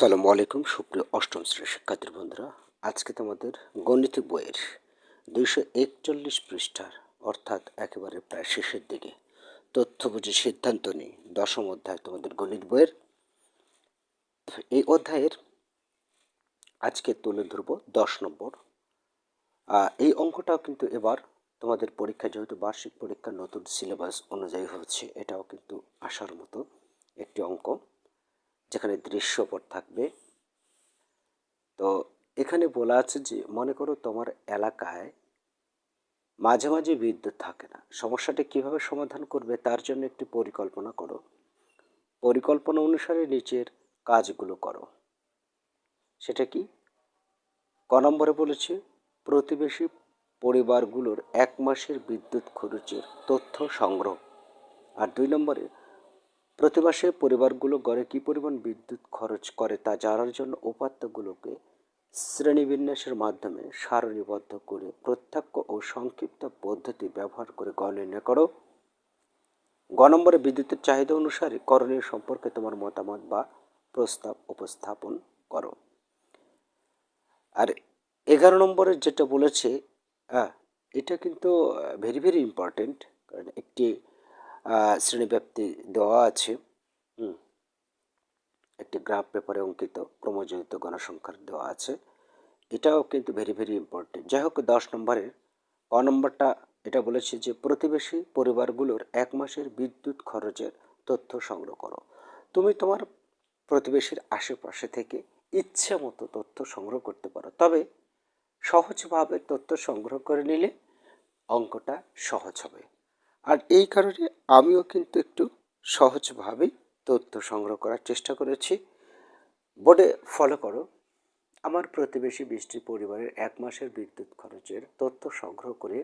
আসসালামু আলাইকুম, সুপ্রিয় অষ্টম শ্রেণির শিক্ষার্থী বন্ধুরা। আজকে তোমাদের গণিত বইয়ের দুইশো একচল্লিশ পৃষ্ঠার, অর্থাৎ একেবারে প্রায় শেষের দিকে, তথ্য বুঝে সিদ্ধান্ত নিই দশম অধ্যায় তোমাদের গণিত বইয়ের। এই অধ্যায়ের আজকে তুলে ধরব দশ নম্বর। এই অঙ্কটাও কিন্তু এবার তোমাদের পরীক্ষা, যেহেতু বার্ষিক পরীক্ষা নতুন সিলেবাস অনুযায়ী হচ্ছে, এটাও কিন্তু আসার মতো একটি অঙ্ক। যেখানে দৃশ্যপট থাকবে। তো এখানে বলা আছে যে, মনে করো তোমার এলাকায় মাঝে মাঝে বিদ্যুৎ থাকে না। সমস্যাটি কীভাবে সমাধান করবে তার জন্য একটি পরিকল্পনা করো। পরিকল্পনা অনুসারে নিচের কাজগুলো করো। সেটা কি? ক নম্বরে বলেছে, প্রতিবেশী পরিবারগুলোর এক মাসের বিদ্যুৎ খরচের তথ্য সংগ্রহ। আর দুই নম্বরে প্রতি মাসে পরিবারগুলো গড়ে কী পরিমাণ বিদ্যুৎ খরচ করে তা জানার জন্য উপাত্তগুলোকে শ্রেণীবিন্যাসের মাধ্যমে সারণীবদ্ধ করে প্রত্যক্ষ ও সংক্ষিপ্ত পদ্ধতি ব্যবহার করে গড় নির্ণয় করো। গ নম্বরে বিদ্যুতের চাহিদা অনুসারে করণীয় সম্পর্কে তোমার মতামত বা প্রস্তাব উপস্থাপন করো। আর এগারো নম্বরে যেটা বলেছে এটা কিন্তু ভেরি ভেরি ইম্পর্টেন্ট কারণ একটি শ্রেণীব্যাপ্তি দেওয়া আছে। একটি গ্রাফ পেপারে অঙ্কিত, ক্রমজনিত গণসংখ্যার দেওয়া আছে। এটাও কিন্তু ভেরি ভেরি ইম্পর্টেন্ট যাই হোক, দশ নম্বরের ক নম্বরটা এটা বলেছে যে প্রতিবেশী পরিবারগুলোর এক মাসের বিদ্যুৎ খরচের তথ্য সংগ্রহ করো। তুমি তোমার প্রতিবেশীর আশেপাশে থেকে ইচ্ছে মতো তথ্য সংগ্রহ করতে পারো। তবে সহজভাবে তথ্য সংগ্রহ করে নিলে অঙ্কটা সহজ হবে। আর এই কারণে আমিও কিন্তু একটু সহজভাবেই তথ্য সংগ্রহ করার চেষ্টা করেছি। বোর্ডে ফলো করো। আমার প্রতিবেশী বৃষ্টি পরিবারের এক মাসের বিদ্যুৎ খরচের তথ্য সংগ্রহ করে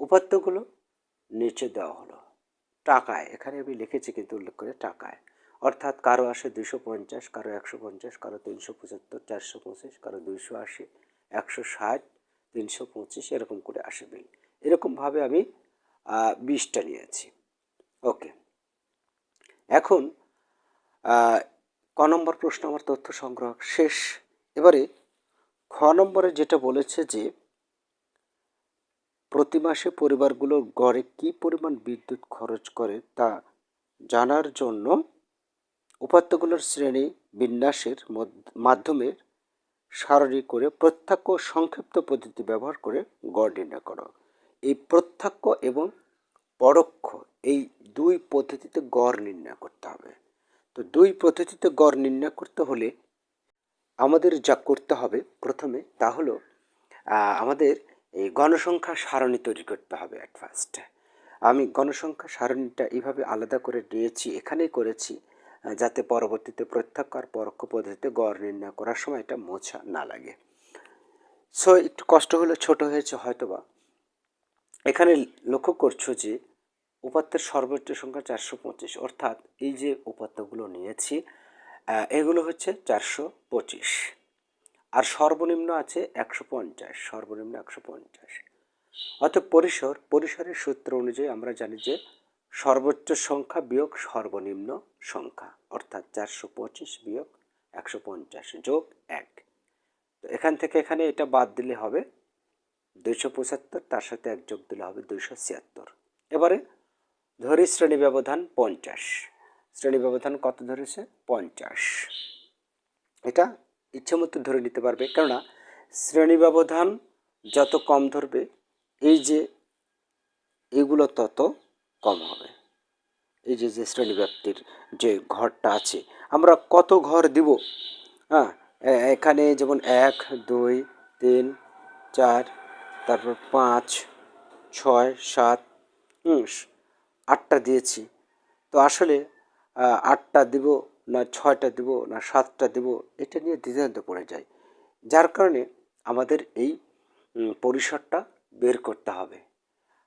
উপাত্তগুলো নিচে দেওয়া হলো। টাকায়, এখানে আমি লিখেছি কিন্তু উল্লেখ করে টাকায়। অর্থাৎ কারও আসে দুশো পঞ্চাশ, কারও একশো পঞ্চাশ, কারও তিনশো পঁচাত্তর, চারশো পঁচিশ, কারও দুইশো আশি, একশো ষাট, তিনশো পঁচিশ, এরকম করে আসে বিল এরকমভাবে আমি বিশটা নিয়েছি। ওকে এখন ক নম্বর প্রশ্ন আমার তথ্য সংগ্রহ শেষ। এবারে, খ নম্বরে যেটা বলেছে যে, প্রতি মাসে পরিবারগুলো গড়ে কী পরিমাণ বিদ্যুৎ খরচ করে তা জানার জন্য উপাত্তগুলোর শ্রেণি বিন্যাসের মধ্য- মাধ্যমে সারণী করে প্রত্যক্ষ সংক্ষিপ্ত পদ্ধতি ব্যবহার করে গড় নির্ণয় করো। এই প্রত্যক্ষ এবং পরোক্ষ এই দুই পদ্ধতিতে গড় নির্ণয় করতে হবে। তো দুই পদ্ধতিতে গড় নির্ণয় করতে হলে আমাদের যা করতে হবে প্রথমে তা হলো আমাদের এই গণসংখ্যা সারণী তৈরি করতে হবে অ্যাট ফার্স্ট আমি গণসংখ্যা সারণীটা এইভাবে আলাদা করে নিয়েছি এখানেই করেছি যাতে পরবর্তীতে প্রত্যক্ষ আর পরোক্ষ পদ্ধতিতে গড় নির্ণয় করার সময় এটা মোছা না লাগে। সো একটু কষ্ট হলে, ছোট হয়েছে হয়তোবা। এখানে লক্ষ্য করছ যে উপাত্তের সর্বোচ্চ সংখ্যা চারশো পঁচিশ, অর্থাৎ এই যে উপাত্তগুলো নিয়েছি এগুলো হচ্ছে চারশো পঁচিশ। আর সর্বনিম্ন আছে একশো পঞ্চাশ, সর্বনিম্ন একশো পঞ্চাশ। অর্থাৎ পরিসর, পরিসরের সূত্র অনুযায়ী আমরা জানি যে সর্বোচ্চ সংখ্যা বিয়োগ সর্বনিম্ন সংখ্যা, অর্থাৎ চারশো পঁচিশ বিয়োগ একশো পঞ্চাশ যোগ এক। তো এখান থেকে এখানে এটা বাদ দিলে হবে দুইশো পঁচাত্তর, তার সাথে এক যোগ দিলে হবে দুইশো ছিয়াত্তর। এবারে ধরি শ্রেণি ব্যবধান পঞ্চাশ। শ্রেণি ব্যবধান কত ধরেছে? পঞ্চাশ। এটা ইচ্ছে মতো ধরে নিতে পারবে, কেননা শ্রেণি ব্যবধান যত কম ধরবে, এই যে এগুলো তত কম হবে। এই যে যে শ্রেণীব্যাপ্তির যে ঘরটা আছে, আমরা কত ঘর দিব? হ্যাঁ এখানে যেমন এক, দুই, তিন, চার তারপর পাঁচ, ছয়, সাত আটটা দিয়েছি। তো আসলে আটটা দিব না ছয়টা দিব না সাতটা দিব, এটা নিয়ে দ্বিধান্ত পড়ে যায়। যার কারণে আমাদের এই পরিসরটা বের করতে হবে।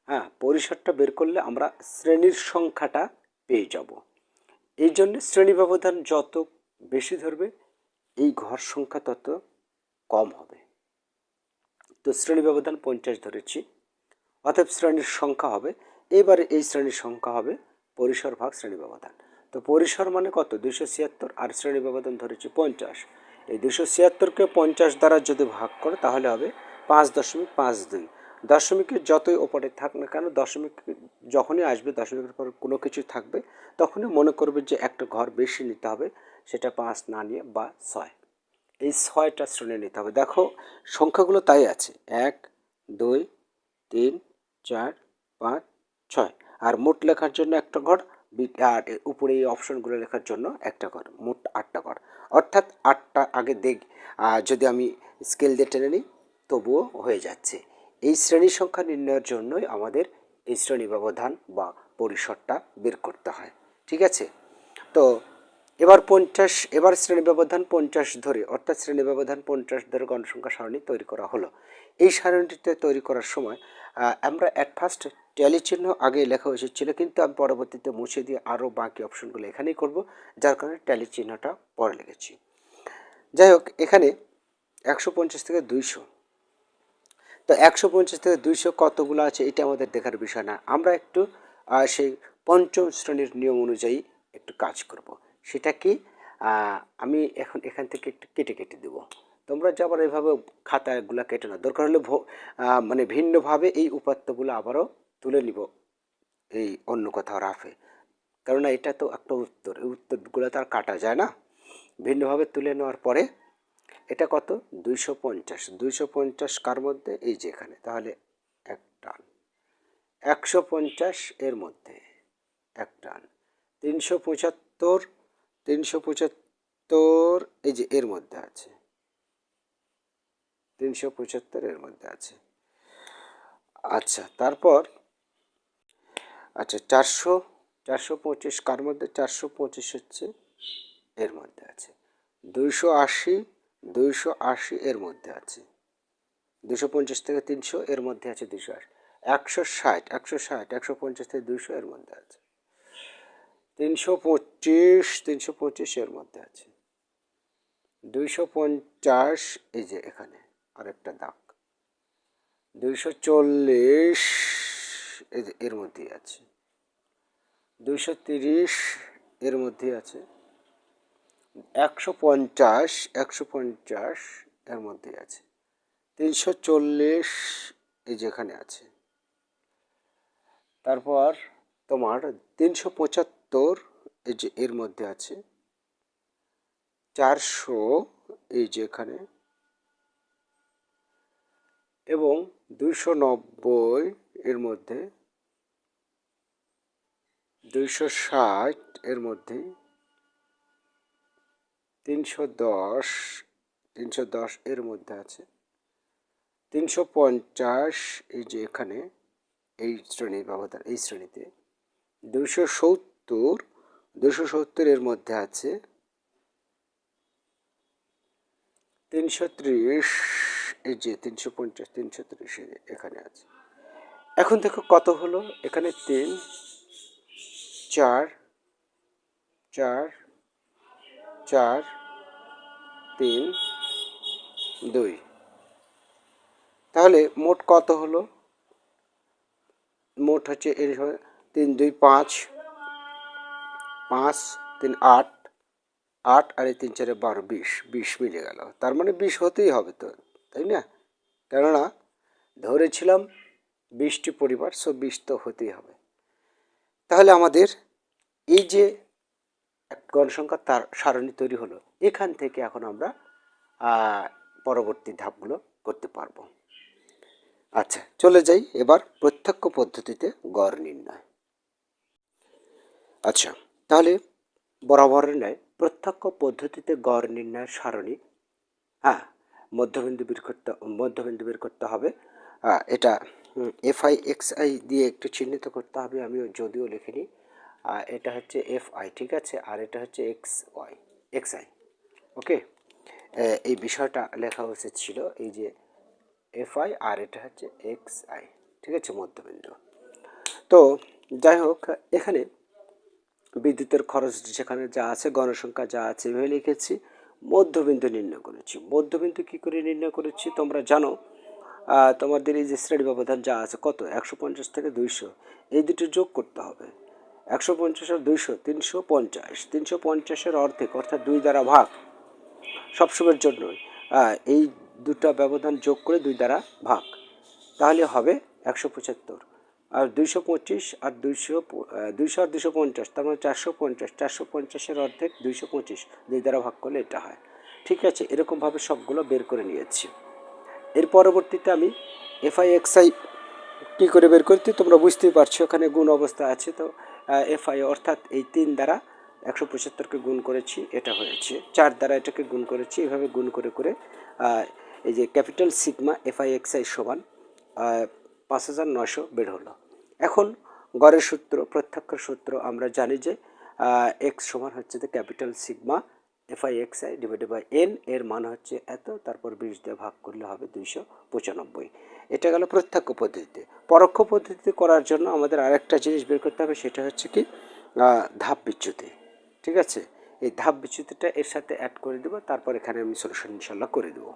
হ্যাঁ পরিসরটা বের করলে আমরা শ্রেণির সংখ্যাটা পেয়ে যাব। এই জন্য শ্রেণি ব্যবধান যত বেশি ধরবে, এই ঘর সংখ্যা তত কম হবে। তো শ্রেণি ব্যবধান পঞ্চাশ ধরেছি। অতএব শ্রেণির সংখ্যা হবে, এবারে এই শ্রেণির সংখ্যা হবে পরিসর ভাগ শ্রেণি ব্যবধান। তো পরিসর মানে কত? দুইশো ছিয়াত্তর, আর শ্রেণি ব্যবধান ধরেছি পঞ্চাশ। এই দুশো ছিয়াত্তরকে পঞ্চাশ দ্বারা যদি ভাগ করে, তাহলে হবে পাঁচ দশমিক পাঁচ দুই। দশমিকের যতই ওপরে থাক না কেন, দশমিক যখনই আসবে, দশমিকের পর কোনো কিছু থাকবে, তখনই মনে করবে যে একটা ঘর বেশি নিতে হবে, সেটা পাঁচ না নিয়ে বা ছয়। এই ছয়টা শ্রেণি নিতে হবে। দেখো, সংখ্যাগুলো তাই আছে। এক, দুই, তিন, চার, পাঁচ, ছয়। আর মোট লেখার জন্য একটা ঘর আর উপরে এই অপশনগুলো লেখার জন্য একটা ঘর, মোট আটটা ঘর। অর্থাৎ আটটা আগে দেখ যদি আমি স্কেল দিয়ে টেনে নিই, তবুও হয়ে যাচ্ছে। এই শ্রেণি সংখ্যা নির্ণয়ের জন্যই আমাদের এই শ্রেণি ব্যবধান বা পরিসরটা বের করতে হয়। ঠিক আছে? তো এবার পঞ্চাশ, এবার শ্রেণি ব্যবধান পঞ্চাশ ধরে, অর্থাৎ শ্রেণি ব্যবধান পঞ্চাশ ধরে গণসংখ্যা সারণী তৈরি করা হলো। এই সারণীটিতে তৈরি করার সময় আমরা অ্যাট ফার্স্ট ট্যালি চিহ্ন আগে লেখা উচিত কিন্তু আমি পরবর্তীতে মুছে দিয়ে আরও বাকি অপশনগুলো এখানেই করব, যার কারণে ট্যালি চিহ্নটা পরে লিখেছি। যাই হোক, এখানে একশো পঞ্চাশ থেকে দুইশো। তো একশো পঞ্চাশ থেকে দুইশো কতগুলো আছে, এটা আমাদের দেখার বিষয় না। আমরা একটু সেই পঞ্চম শ্রেণির নিয়ম অনুযায়ী একটু কাজ করব। সেটা কি? আমি এখন এখান থেকে একটু কেটে কেটে দেব। তোমরা যে আবার এভাবে খাতাগুলো কেটে না। দরকার হলে মানে ভিন্নভাবে এই উপাত্তগুলো আবারও তুলে নিব এই অন্য কোথাও রাফে। কেননা এটা তো একটা উত্তর। এই উত্তরগুলো তো আর কাটা যায় না। ভিন্নভাবে তুলে নেওয়ার পরে এটা কত? দুইশো পঞ্চাশ। দুইশো পঞ্চাশ কার মধ্যে? এই যে এখানে। তাহলে এক টান। একশো পঞ্চাশ এর মধ্যে। এক টান। তিনশো পঁচাত্তর তিনশো পঁচাত্তর, এই যে এর মধ্যে আছে। তিনশো পঁচাত্তর এর মধ্যে আছে। আচ্ছা তারপর আচ্ছা চারশো চারশো পঁচিশ, কার মধ্যে? চারশো পঁচিশ হচ্ছে এর মধ্যে আছে। দুইশো আশি দুইশো আশি এর মধ্যে আছে। দুশো পঞ্চাশ থেকে তিনশো এর মধ্যে আছে দুশো আশি। একশো ষাট একশো ষাট, একশো পঞ্চাশ থেকে দুশো এর মধ্যে আছে। তিনশো পঁচিশ তিনশো পঁচিশ এর মধ্যে আছে। দুইশো পঞ্চাশ, এই যে এখানে আরেকটা দাগ। দুইশো চল্লিশ, এই যে এর মধ্যেই আছে। দুইশো তিরিশ, এর মধ্যেই আছে। একশো পঞ্চাশ একশো পঞ্চাশ এর মধ্যেই আছে। তিনশো চল্লিশ, এই যেখানে আছে। তারপর তোমার তিনশো পঁচাত্তর এই যে এর মধ্যে আছে। চারশো, এই যে এখানে। এবং দুইশো নব্বই, এর মধ্যে। দুইশো ষাট, এর মধ্যে। তিনশো দশ তিনশো দশ, এর মধ্যে আছে। তিনশো পঞ্চাশ, এই যে এখানে, এই শ্রেণির ব্যবধান, এই শ্রেণীতে। দুশো সত্তর দুশো সত্তরের মধ্যে আছে। তিনশো ত্রিশ, এই যে তিনশো পঞ্চাশ, তিনশো ত্রিশ এখানে আছে। এখন দেখো কত হলো? এখানে তিন, চার চার চার, তিন, দুই। তাহলে মোট কত হলো? মোট হচ্ছে এর তিন, দুই, পাঁচ। পাঁচ, তিন, আট আট আর তিন চারে বারো, বিশ বিশ মিলে গেল। তার মানে বিশ হতেই হবে তো, তাই না? কেননা ধরেছিলাম বিশটি পরিবার সো বিশ তো হতেই হবে। তাহলে আমাদের এই যে এক গণসংখ্যার তার সারণী তৈরি হলো। এখান থেকে এখন আমরা পরবর্তী ধাপগুলো করতে পারব। আচ্ছা চলে যাই এবার প্রত্যক্ষ পদ্ধতিতে গড় নির্ণয়। আচ্ছা তাহলে বরাবরের ন্যায় প্রত্যক্ষ পদ্ধতিতে গড় নির্ণয়ের সারণী হ্যাঁ মধ্যবিন্দু বের করতে, মধ্যবিন্দু বের করতে হবে। এটা এফ আই এক্স আই দিয়ে একটু চিহ্নিত করতে হবে আমি যদিও লিখিনি। এটা হচ্ছে এফ আই ঠিক আছে? আর এটা হচ্ছে X Y X I okay? এই বিষয়টা লেখা উচিত ছিল, এই যে এফ আই আর এটা হচ্ছে এক্স আই ঠিক আছে? মধ্যবিন্দু। তো যাই হোক, এখানে বিদ্যুতের খরচ যেখানে যা আছে, গণসংখ্যা যা আছে, এভাবে লিখেছি। মধ্যবিন্দু নির্ণয় করেছি। মধ্যবিন্দু কী করে নির্ণয় করেছি? তোমরা জানো তোমাদের এই যে শ্রেণি ব্যবধান যা আছে, কত? একশো পঞ্চাশ থেকে দুইশো। এই দুটো যোগ করতে হবে। একশো পঞ্চাশ আর দুইশো, তিনশো পঞ্চাশ। তিনশো পঞ্চাশের অর্ধেক, অর্থাৎ দুই দ্বারা ভাগ, সবসময়ের জন্যই। এই দুটা ব্যবধান যোগ করে দুই দ্বারা ভাগ। তাহলে হবে একশো পঁচাত্তর। আর দুইশো পঁচিশ আর দুইশো দুইশো আর দুশো পঞ্চাশ, তার মানে চারশো পঞ্চাশ, চারশো পঞ্চাশের অর্ধেক দুইশো পঁচিশ, দুই দ্বারা ভাগ করলে এটা হয়। ঠিক আছে, এরকমভাবে সবগুলো বের করে নিয়েছি। এর পরবর্তীতে আমি এফআই এক্সআই কী করে বের করতে তোমরা বুঝতেই পারছ, এখানে গুণ অবস্থা আছে। তো এফআই অর্থাৎ এই তিন দ্বারা একশো পঁচাত্তরকে গুণ করেছি, এটা হয়েছে। চার দ্বারা এটাকে গুণ করেছি, এভাবে গুণ করে করে এই যে ক্যাপিটাল সিগমা এফআই এক্সআই সমান পাঁচ হাজার নশো বের হলো। এখন গড়ের সূত্র, প্রত্যক্ষ সূত্র আমরা জানি যে এক্স সমান হচ্ছে যে capital sigma F I X I divided by N এর মান হচ্ছে এত, তারপর বিশ দিয়ে ভাগ করলে হবে দুইশো পঁচানব্বই। এটা গেল প্রত্যক্ষ পদ্ধতিতে। পরোক্ষ পদ্ধতিতে করার জন্য আমাদের আরেকটা জিনিস বের করতে হবে, সেটা হচ্ছে কি ধাপ বিচ্যুতি। ঠিক আছে? এই ধাপ বিচ্যুতিটা এর সাথে অ্যাড করে দেবো, তারপর এখানে আমি সলিউশন ইনশাল্লাহ করে দেবো।